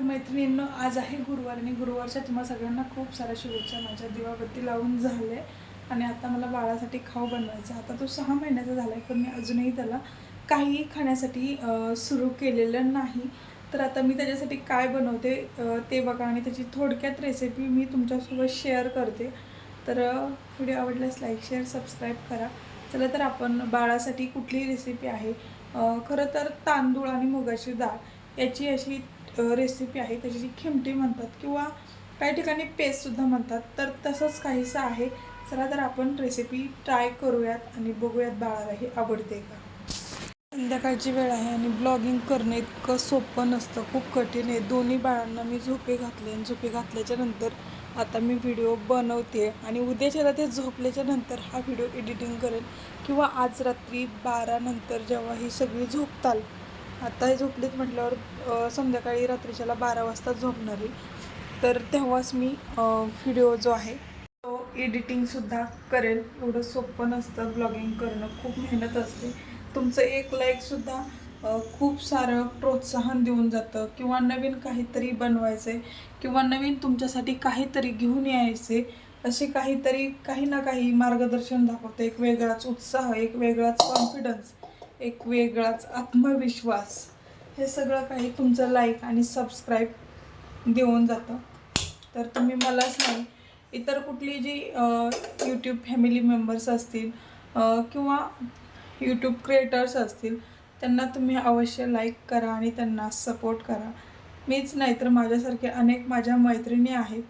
मैत्रिणींनो आज आहे गुरुवार आणि गुरुवारच्या तुम्हा सगळ्यांना खूप साऱ्या शुभेच्छा. माझ्या दिवाबत्ती लावून झाले आणि आता मला बाळासाठी खाऊ बनवायचा आता तो सहा महिन्याचा झाला आहे पण मी अजूनही त्याला काही खाण्यासाठी सुरू केलेलं नाही. तर आता मी त्याच्यासाठी काय बनवते ते बघा आणि त्याची थोडक्यात रेसिपी मी तुमच्यासोबत शेअर करते. तर व्हिडिओ आवडल्यास लाईक शेअर सबस्क्राईब करा. चला तर आपण बाळासाठी कुठली रेसिपी आहे? खरं तर तांदूळ आणि मुगाची डाळ याची अशी रेसिपी आहे त्याची जी खिमटी म्हणतात किंवा काही ठिकाणी पेस्टसुद्धा म्हणतात. तर तसंच काहीसं आहे. चला तर आपण रेसिपी ट्राय करूयात आणि बघूयात बाळाला हे आवडते का. संध्याकाळची वेळ आहे आणि ब्लॉगिंग करणं इतकं सोपं नसतं. खूप कठीण आहे. दोन्ही बाळांना मी झोपे घातले आणि झोपे घातल्याच्या नंतर आता मी व्हिडिओ बनवते आणि उद्याच्याला ते झोपल्याच्या नंतर हा व्हिडिओ एडिटिंग करेन किंवा आज रात्री बारानंतर जेव्हा ही सगळी झोपताल आत्ताही हे म्हटल्यावर संध्याकाळी रात्रीच्याला बारा वाजता झोपणार. आहे तर तेव्हाच मी व्हिडिओ जो आहे तो एडिटिंगसुद्धा करेल एवढं सोपं नसतं ब्लॉगिंग करणं. खूप मेहनत असते. तुमचं एक लाईकसुद्धा खूप सारं प्रोत्साहन देऊन जातं. किंवा नवीन काहीतरी बनवायचं किंवा नवीन तुमच्यासाठी काहीतरी घेऊन यायचे असे काहीतरी काही ना काही मार्गदर्शन दाखवतं. एक वेगळाच उत्साह एक वेगळाच कॉन्फिडन्स एक वेगळाच आत्मविश्वास. हे सगळं काही तुमचं लाईक आणि सबस्क्राईब देऊन जातं. तर तुम्ही मलाच नाही इतर कुठली जी यूट्यूब फॅमिली मेंबर्स असतील किंवा यूट्यूब क्रिएटर्स असतील त्यांना तुम्ही अवश्य लाईक करा आणि त्यांना सपोर्ट करा. मीच नाही तर माझ्यासारखे अनेक माझ्या मैत्रिणी आहेत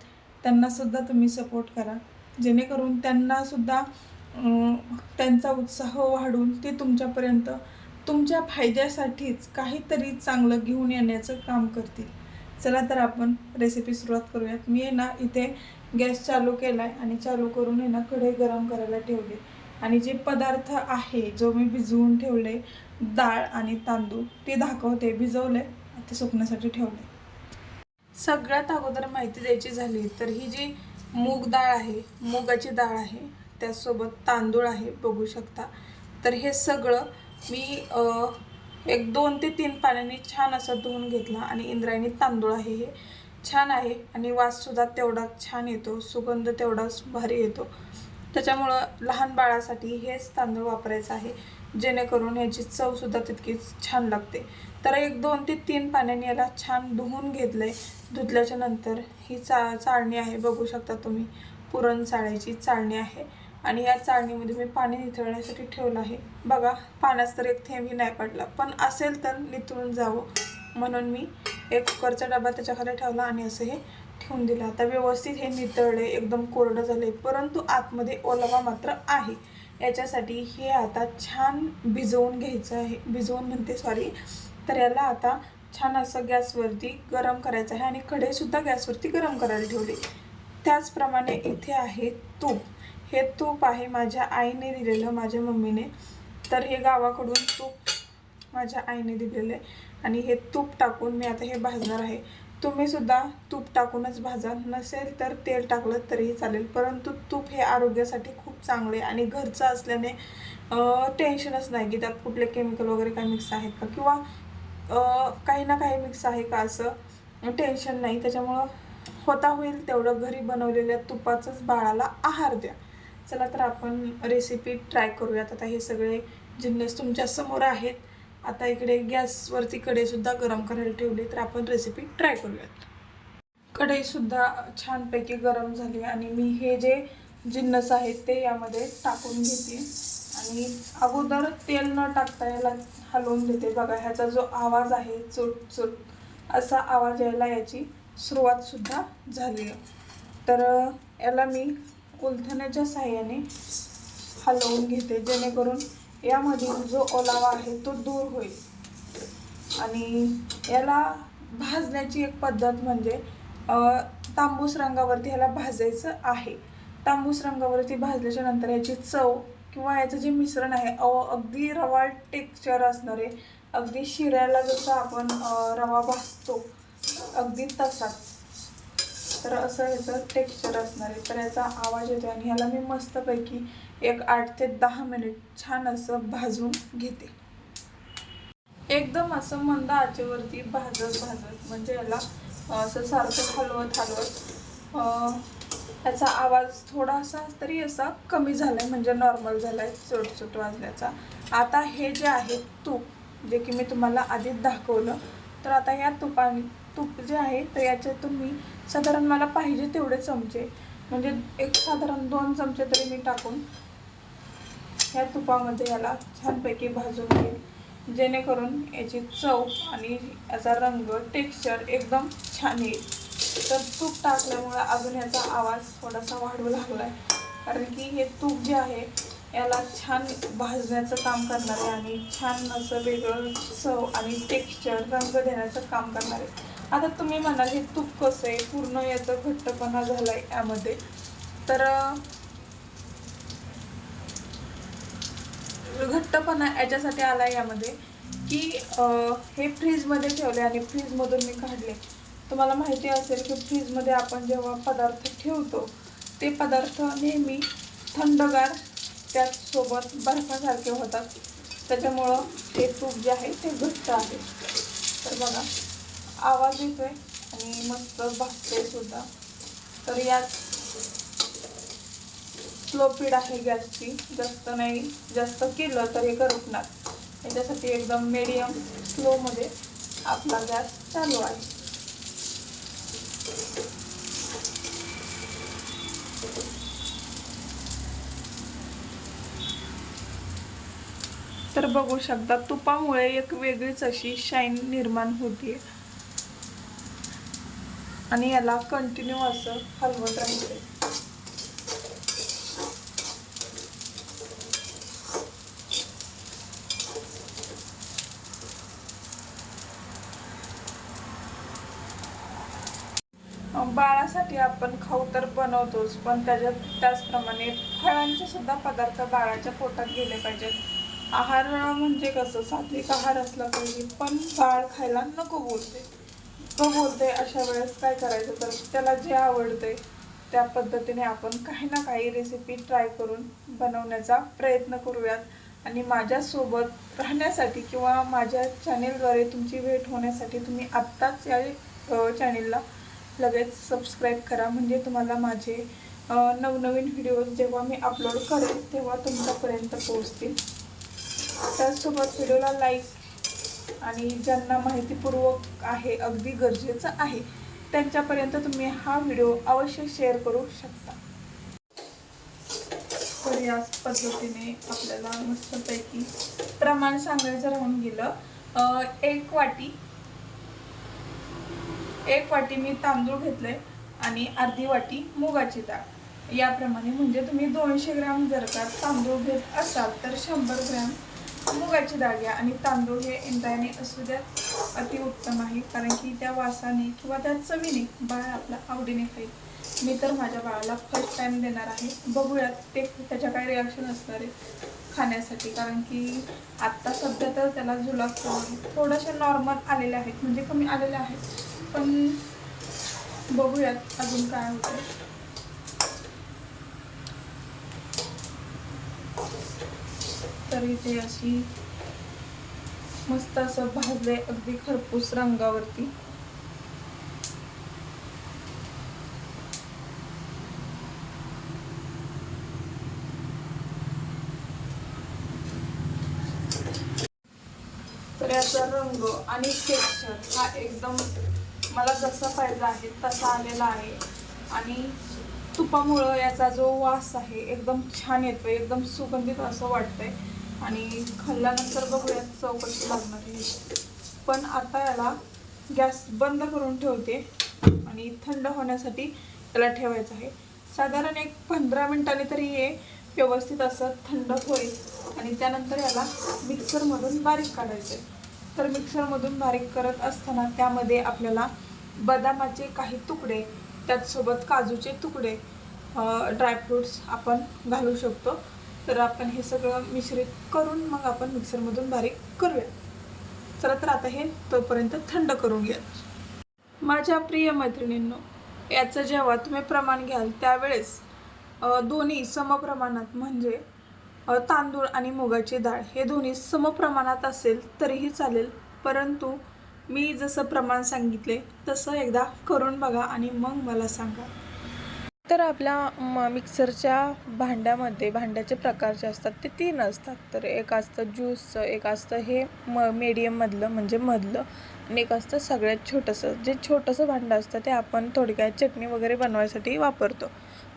त्यांनासुद्धा तुम्ही सपोर्ट करा. जेणेकरून त्यांनासुद्धा त्यांचा उत्साह वाढून ते तुमच्यापर्यंत तुमच्या फायद्यासाठीच काहीतरी चांगलं घेऊन येण्याचं काम करतील. चला तर आपण रेसिपी सुरुवात करूयात. मी आहे ना इथे गॅस चालू केला आहे आणि चालू करून आहे ना कढई गरम करायला ठेवली. आणि जे पदार्थ आहे जो मी भिजवून ठेवले डाळ आणि तांदूळ ते दाखवते भिजवले ते सुकण्यासाठी ठेवले. सगळ्यात अगोदर माहिती द्यायची झाली तर ही जी मूग डाळ आहे मुगाची डाळ आहे त्याचसोबत तांदूळ आहे बघू शकता. तर हे सगळं मी एक दोन ते तीन पाण्याने छान असं धुवून घेतलं आणि इंद्रायणी तांदूळ आहे हे. छान आहे आणि वाससुद्धा तेवढाच छान येतो सुगंध तेवढाच भारी येतो. त्याच्यामुळं लहान बाळासाठी हेच तांदूळ वापरायचं आहे जेणेकरून ह्याची चवसुद्धा तितकीच छान लागते. तर एक दोन ते तीन पाण्याने याला छान धुवून घेतलं आहे धुतल्याच्या नंतर ही चा चाळणी आहे बघू शकता तुम्ही. पुरण चाळायची चाळणी आहे. आणि या चाळणीमध्ये मी पाणी निथळण्यासाठी ठेवलं आहे. बघा पाण्यात तर एक थेंबही नाही पडला. पण असेल तर निथळून जावं. म्हणून मी एक कुकरचा डबा त्याच्याखाली ठेवला आणि असं हे ठेवून दिलं. आता व्यवस्थित हे नितळले एकदम कोरडं झाले परंतु आतमध्ये ओलावा मात्र आहे. याच्यासाठी हे आता छान भिजवून घ्यायचं आहे. भिजवून म्हणते सॉरी तर याला आता छान असं गॅसवरती गरम करायचं आहे आणि कढईसुद्धा गॅसवरती गरम करायला ठेवली. त्याचप्रमाणे इथे आहे तूप. हे तूप आहे माझ्या आईने दिलेलं माझ्या मम्मीने. तर हे गावाकडून तूप माझ्या आईने दिलेलं आहे. आणि हे तूप टाकून मी आता हे भाजणार आहे. तुम्ही सुद्धा तूप टाकूनच भाजा. नसेल तर तेल टाकलं तरीही चालेल. परंतु तूप हे आरोग्यासाठी खूप चांगले आणि घरचं असल्याने टेन्शनच नाही की त्यात कुठले केमिकल वगैरे काही मिक्स आहेत का? किंवा काही ना काही मिक्स आहे का असं? टेन्शन नाही. त्याच्यामुळं होता होईल तेवढं घरी बनवलेल्या तुपाचंच बाळाला आहार द्या. चला तर आपण रेसिपी ट्राय करूयात. आता हे सगळे जिन्नस तुमच्यासमोर आहेत. आता इकडे गॅसवरती कढईसुद्धा गरम करायला ठेवली तर आपण रेसिपी ट्राय करूयात. कढईसुद्धा छानपैकी गरम झाली आणि मी हे जे जिन्नस आहेत ते यामध्ये टाकून घेते. आणि अगोदर तेल न टाकता याला हलवून देते. बघा ह्याचा जो आवाज आहे चुट चुट असा आवाज यायला याची सुरुवातसुद्धा झाली आहे. तर याला मी कुलथण्याच्या साह्याने हलवून घेते जेणेकरून यामधील जो ओलावा आहे तो दूर होईल. आणि याला भाजण्याची एक पद्धत म्हणजे तांबूस रंगावरती ह्याला भाजायचं आहे. तांबूस रंगावरती भाजल्याच्या नंतर याची चव किंवा याचं जे मिश्रण आहे अ अगदी रवा टेक्स्चर असणारे अगदी शिऱ्याला जसं आपण रवा भाजतो अगदी तसाच. तर असं ह्याचं टेक्स्चर असणार आहे. तर याचा आवाज येतो आणि ह्याला मी मस्तपैकी एक आठ ते दहा मिनिट छान असं भाजून घेते. एकदम असं मंद आचेवरती भाजत भाजत म्हणजे याला असं सारखं हलवत हलवत त्याचा आवाज थोडासा तरी असा कमी झालाय म्हणजे नॉर्मल झालाय चोट चोट वाजण्याचा. आता हे जे आहे तूप जे की मी तुम्हाला आधीच दाखवलं तर आता या तुपाने तूप जे आहे तर याच्यातून मी साधारण मला पाहिजे तेवढे चमचे. म्हणजे एक साधारण दोन चमचे तरी मी टाकून ह्या तुपामध्ये याला छानपैकी भाजून घेईल जेणेकरून याची चव आणि याचा रंग टेक्स्चर एकदम छान येईल. तर तूप टाकल्यामुळे अजून याचा आवाज थोडासा वाढू लागला आहे कारण की हे तूप जे आहे याला छान भाजण्याचं काम करणार आहे आणि छान असं वेगळं चव आणि टेक्स्चर रंग देण्याचं काम करणार. आहे आता तुम्ही म्हणाल हे तूप कसं आहे? पूर्ण याचा घट्टपणा झाला आहे यामध्ये. तर घट्टपणा याच्यासाठी आला यामध्ये की हे फ्रीजमध्ये ठेवले आणि फ्रीजमधून मी काढले तुम्हाला माहिती असेल की फ्रीजमध्ये आपण जेव्हा पदार्थ ठेवतो ते पदार्थ नेहमी थंडगार त्याचसोबत बर्फासारखे होतात. त्याच्यामुळं ते तूप जे आहे ते घट्ट आहे. तर बघा. आवाज येतोय आणि मस्त भाजते सुद्धा. तर यात स्लो पीड आहे गॅसची. जास्त नाही जास्त केलं तर हे करपणार याच्यासाठी एकदम मीडियम स्लोमध्ये आपला गॅस चालू आहे. तर बघू शकता तुपामुळे एक वेगळीच अशी शाईन निर्माण होतीये. आणि याला कंटिन्यू असं हलवत राहायचं बाळासाठी आपण खाऊ तर बनवतोच पण त्याच्यात त्याचप्रमाणे फळांचे सुद्धा पदार्थ बाळाच्या पोटात गेले पाहिजेत. आहार म्हणजे कसं? सात्विक आहार असला पाहिजे पण बाळ खायला नको बोलते. नको बोलते अशा वेळेस काय करायचं? तर त्याला जे आवडते त्या पद्धतीने आपण काही ना काही रेसिपी ट्राय करून बनवण्याचा प्रयत्न करूयात. आणि माझ्यासोबत राहण्यासाठी किंवा माझ्या चॅनेलद्वारे तुमची भेट होण्यासाठी तुम्ही आत्ताच या चॅनेलला लगेच सबस्क्राईब करा. म्हणजे तुम्हाला माझे नवनवीन व्हिडिओज जेव्हा मी अपलोड करेन तेव्हा तुमच्यापर्यंत पोहोचतील. त्याचसोबत व्हिडिओला लाईक आणि ज्यांना माहितीपूर्वक आहे अगदी गरजेचं आहे त्यांच्यापर्यंत तुम्ही हा व्हिडिओ अवश्य शेअर करू शकता. तर याच पद्धतीने आपल्याला मस्तपैकी प्रमाण सांगायचं राहून गेलं. एक वाटी एक वाटी मी तांदूळ घेतले आणि अर्धी वाटी मुगाची डाळ. याप्रमाणे म्हणजे तुम्ही दोनशे ग्रॅम जर का तांदूळ घेत असाल तर शंभर ग्रॅम मुगाची डाळ घ्या आणि तांदूळ हे इंद्रायणी असू द्यात अतिउत्तम आहे. कारण की त्या वासाने किंवा त्या चवीने बाळ आपला आवडीने खाईल. मी तर माझ्या बाळाला फर्स्ट टाइम देणार आहे. बघूयात ते त्याच्या काय रिॲक्शन असणार आहे खाण्यासाठी. कारण की आत्ता सध्या तर त्याला जुलाब थोडेसे नॉर्मल आलेले आहेत. म्हणजे कमी आलेले आहेत. पण बघूयात अजून काय होतं. तर इथे अशी मस्त असं भाजले अगदी खरपूस रंगावरती. तर याचा रंग आणि टेक्स्चर हा एकदम मला जसा पाहिजे आहे तसा आलेला आहे. आणि तुपामुळं याचा जो वास आहे एकदम छान येतो एकदम सुगंधित असं वाटतंय. आणि खाल्ल्यानंतर बघूयात चव कशी लागणार आहे. पण आता याला गॅस बंद करून ठेवते आणि थंड होण्यासाठी याला ठेवायचं आहे. साधारण एक पंधरा मिनिटांनी तरी हे व्यवस्थित असं थंड होईल. आणि त्यानंतर याला मिक्सरमधून बारीक काढायचं आहे. तर मिक्सरमधून बारीक करत असताना त्यामध्ये आपल्याला बदामाचे काही तुकडे त्याचसोबत काजूचे तुकडे ड्रायफ्रूट्स आपण घालू शकतो. तर आपण हे सगळं मिश्रित करून मग आपण मिक्सरमधून बारीक करूया चला तर आता हे तोपर्यंत थंड करून घ्या. माझ्या प्रिय मैत्रिणींनो याचं जेव्हा तुम्ही प्रमाण घ्याल त्यावेळेस दोन्ही समप्रमाणात म्हणजे तांदूळ आणि मुगाची डाळ हे दोन्ही समप्रमाणात असेल तरीही चालेल. परंतु मी जसं प्रमाण सांगितले तसं एकदा करून बघा आणि मग मला सांगा. तर आपल्या म मिक्सरच्या भांड्यामध्ये भांड्याचे प्रकार जे असतात ते तीन असतात. तर एक असतं ज्यूसचं एक असतं हे म मीडियममधलं म्हणजे मधलं आणि एक असतं सगळ्यात छोटंसं. जे छोटंसं भांडं असतं ते आपण थोडक्यात चटणी वगैरे बनवायसाठी वापरतो.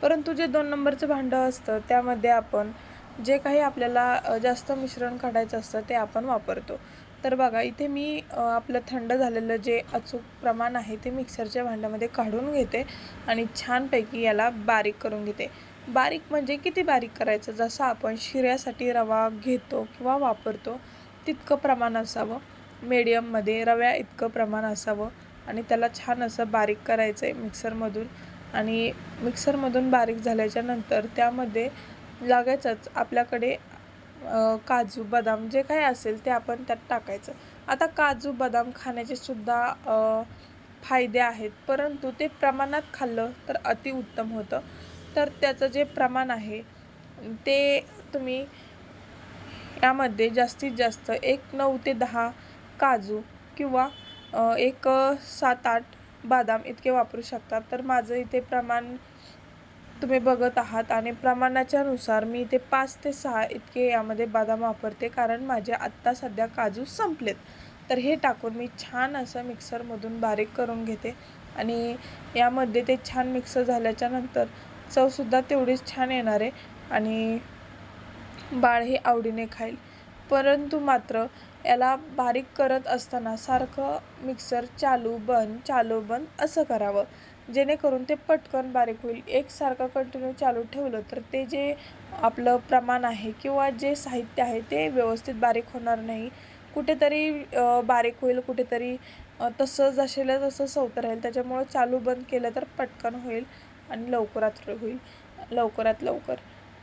परंतु जे दोन नंबरचं भांडं असतं त्यामध्ये आपण जे काही आपल्याला जास्त मिश्रण काढायचं असतं ते आपण वापरतो. तर बघा इथे मी आपलं थंड झालेलं जे अचूक प्रमाण आहे ते मिक्सरच्या भांड्यामध्ये काढून घेते आणि छानपैकी याला बारीक करून घेते. बारीक म्हणजे किती बारीक करायचं? जसं आपण शिऱ्यासाठी रवा घेतो किंवा वापरतो तितकं प्रमाण असावं. मीडियममध्ये रव्या इतकं प्रमाण असावं आणि त्याला छान असं बारीक करायचं आहे मिक्सरमधून. आणि मिक्सरमधून बारीक झाल्याच्यानंतर त्यामध्ये लागायचंच आपल्याकडे काजू बदाम जे काही असेल ते आपण त्यात टाकायचं. आता काजू बदाम खाण्याचे सुद्धा फायदे आहेत. परंतु ते प्रमाणात खाल्लं तर अतिउत्तम होतं. तर त्याचं जे प्रमाण आहे ते तुम्ही यामध्ये जास्तीत जास्त एक नऊ ते दहा काजू किंवा एक सात आठ बदाम इतके वापरू शकता. तर माझं इथे प्रमाण तुम्ही बघत आहात आणि प्रमाणाच्यानुसार मी इथे पाच ते सहा इतके यामध्ये बदाम वापरते कारण माझे आत्ता सध्या काजू संपलेत. तर हे टाकून मी छान असं मिक्सरमधून बारीक करून घेते आणि यामध्ये ते छान मिक्स झाल्याच्यानंतर चवसुद्धा तेवढीच छान येणार आहे आणि बाळ हे आवडीने खाईल. परंतु मात्र याला बारीक करत असताना सारखं मिक्सर चालू बंद चालू बंद असं करावं. जेणेकरून ते पटकन बारीक होईल. एकसारखं कंटिन्यू चालू ठेवलं तर ते जे आपलं प्रमाण आहे किंवा जे साहित्य आहे ते व्यवस्थित बारीक होणार नाही. कुठेतरी बारीक होईल कुठेतरी तसं जसेला तसं सवत राहील. त्याच्यामुळं चालू बंद केलं तर पटकन होईल आणि लवकरात होईल. लवकरात लवकर.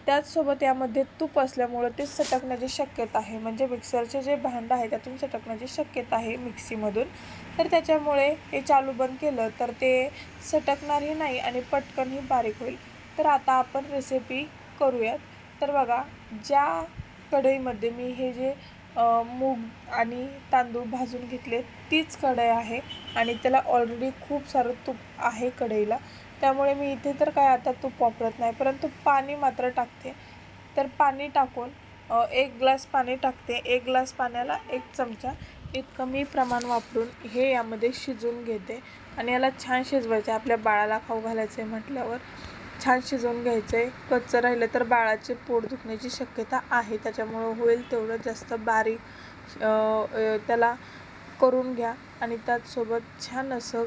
त्याचसोबत यामध्ये तूप असल्यामुळं ते सटकण्याची शक्यता आहे. म्हणजे मिक्सरचे जे भांडं आहे त्यातून सटकण्याची शक्यता आहे मिक्सीमधून. तर त्याच्यामुळे हे चालू बंद केलं तर ते सटकणारही नाही आणि पटकनही बारीक होईल. तर आता आपण रेसिपी करूयात. तर बघा ज्या कढईमध्ये मी हे जे मूग आणि तांदूळ भाजून घेतले. तीच कढई आहे आणि त्याला ऑलरेडी खूप सारं तूप आहे कढईला. त्यामुळे मी इथे तर काय आता तूप वापरत नाही परंतु पाणी मात्र टाकते. तर पाणी टाकून एक ग्लास पाणी टाकते. एक ग्लास पाण्याला एक चमचा इतकं मी प्रमाण वापरून हे यामध्ये शिजवून घेते. आणि याला छान शिजवायचं. आहे आपल्या बाळाला खाऊ घालायचं आहे म्हटल्यावर. छान शिजवून घ्यायचं आहे कच्चं राहिलं तर बाळाचे पोट दुखण्याची शक्यता आहे. त्याच्यामुळं होईल तेवढं जास्त बारीक त्याला करून घ्या आणि त्याचसोबत छान असं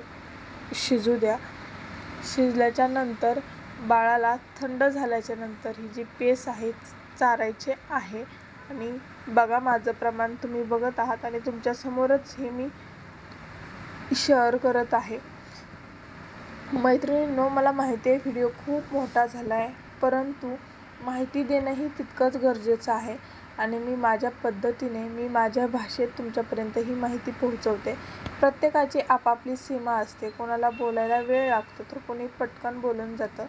शिजू द्या. शिजल्याच्या नंतर बाळाला थंड झाल्याच्यानंतर ही जी पेस आहे चारायचे आहे आणि बघा माझं प्रमाण तुम्ही बघत आहात आणि तुमच्यासमोरच हे मी शेअर करत आहे. मैत्रिणींनो मला माहिती आहे व्हिडिओ खूप मोठा झाला आहे परंतु माहिती देणंही तितकंच गरजेचं आहे. आणि मी माझ्या पद्धतीने मी माझ्या भाषेत तुमच्यापर्यंत ही माहिती पोहोचवते. प्रत्येकाची आपापली सीमा असते. कोणाला बोलायला वेळ लागतो तर कोणी पटकन बोलून जातं.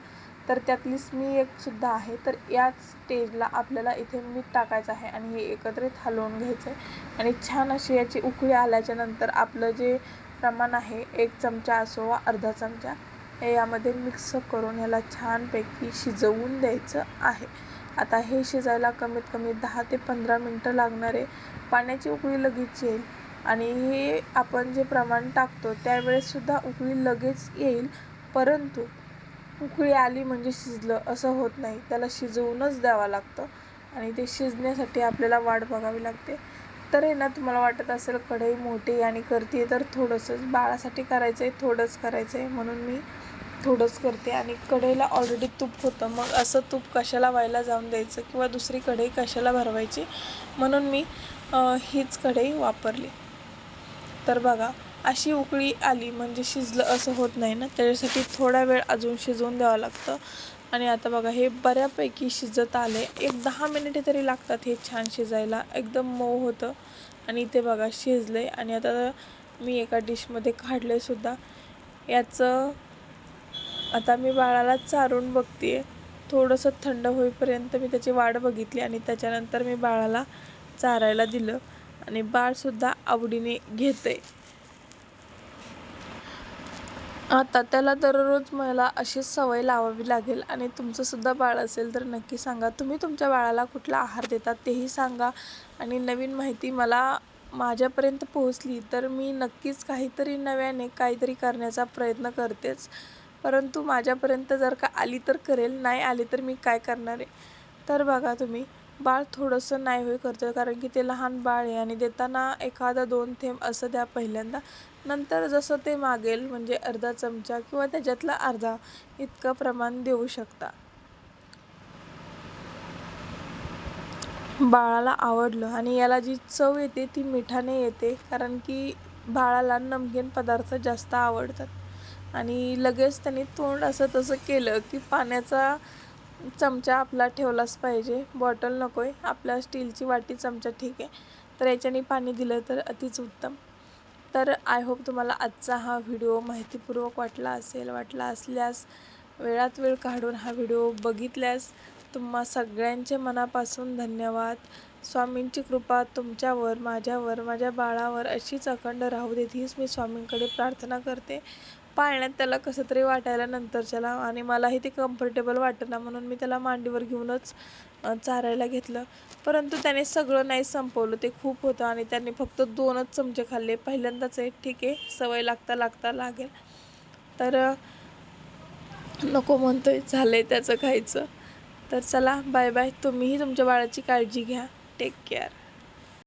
तर त्यातलीच मी एक सुद्धा आहे. तर याच स्टेजला आपल्याला इथे मीठ टाकायचं आहे आणि हे एकत्रित हलवून घ्यायचं आहे आणि छान अशी याची उकळी आल्याच्यानंतर आपलं जे प्रमाण आहे एक चमचा असो वा अर्धा चमचा यामध्ये मिक्स करून ह्याला छानपैकी शिजवून द्यायचं आहे. आता हे शिजायला कमीत कमी दहा ते पंधरा मिनटं लागणार आहे. पाण्याची उकळी लगेच येईल आणि हे आपण जे प्रमाण टाकतो त्यावेळेससुद्धा उकळी लगेच येईल. परंतु उकळी आली म्हणजे शिजलं असं होत नाही. त्याला शिजवूनच द्यावं लागतं आणि ते शिजण्यासाठी आपल्याला वाट बघावी लागते. तर आहे ना तुम्हाला वाटत असेल कढई मोठी आणि करते तर थोडंसंच बाळासाठी करायचं आहे थोडंच करायचं आहे म्हणून मी थोडंच करते आणि कढईला ऑलरेडी तूप होतं. मग असं तूप कशाला व्हायला जाऊन द्यायचं किंवा दुसरी कढई कशाला भरवायची? म्हणून मी हीच कढई वापरली. तर बघा अशी उकळी आली म्हणजे शिजलं असं होत नाही ना? त्याच्यासाठी थोडा वेळ अजून शिजवून द्यावं लागतं. आणि आता बघा हे बऱ्यापैकी शिजत आले. एक दहा मिनिटे तरी लागतात हे छान शिजायला. एकदम मऊ होतं. आणि इथे बघा शिजले आणि आता मी एका डिशमध्ये काढले सुद्धा. याचं आता मी बाळाला चारून बघते थोडंसं थंड होईपर्यंत मी त्याची वाट बघितली आणि त्याच्यानंतर मी बाळाला चारायला दिलं आणि बाळसुद्धा आवडीने घेते आता त्याला दररोज मला अशीच सवय लावावी लागेल आणि तुमचंसुद्धा बाळ असेल तर नक्की सांगा. तुम्ही तुमच्या बाळाला कुठला आहार देतात तेही सांगा आणि नवीन माहिती मला माझ्यापर्यंत पोहोचली तर मी नक्कीच काहीतरी नव्याने काहीतरी करण्याचा प्रयत्न करतेच. परंतु माझ्यापर्यंत जर का आली तर करेल नाही आली तर मी काय करणार आहे? तर बघा तुम्ही बाळ थोडंसं नाही होय करतं कारण की ते लहान बाळ आहे आणि देताना एखादा दोन थेंब असं द्या पहिल्यांदा. नंतर जसं ते मागेल म्हणजे अर्धा चमचा किंवा त्याच्यातला अर्धा इतकं प्रमाण देऊ शकता. बाळाला आवडलं आणि याला जी चव येते ती मिठाने येते कारण की बाळाला नमकीन पदार्थ जास्त आवडतात. आणि लगेच त्यांनी तोंड असं तसं केलं की पाण्याचा चमचा आपला ठेवलाच पाहिजे. बॉटल नको आहे आपल्या स्टीलची वाटी चमचा ठीक आहे. तर याच्याने पाणी दिलं तर अतिच उत्तम. तर आय होप तुम्हाला आजचा हा व्हिडिओ माहितीपूर्वक वाटला असेल वाटला असल्यास वेळात वेळ काढून हा व्हिडिओ बघितल्यास तुम्हा सगळ्यांचे मनापासून धन्यवाद. स्वामींची कृपा तुमच्यावर माझ्यावर माझ्या बाळावर अशीच अखंड राहू देत हीच मी स्वामींकडे प्रार्थना करते. पाळण्यात त्याला कसं तरी वाटायला नंतरच्याला आणि मलाही ते कम्फर्टेबल वाटेना म्हणून मी त्याला मांडीवर घेऊनच चारायला घेतलं. परंतु त्याने सगळं नाही संपवलं. ते खूप होतं आणि त्याने फक्त दोनच चमचे खाल्ले. पहिल्यांदाच आहे ठीक आहे सवय लागता लागता लागेल. तर नको म्हणतोय झालंय त्याचं खायचं. तर चला बाय बाय तुम्हीही तुमच्या बाळाची काळजी घ्या. Take care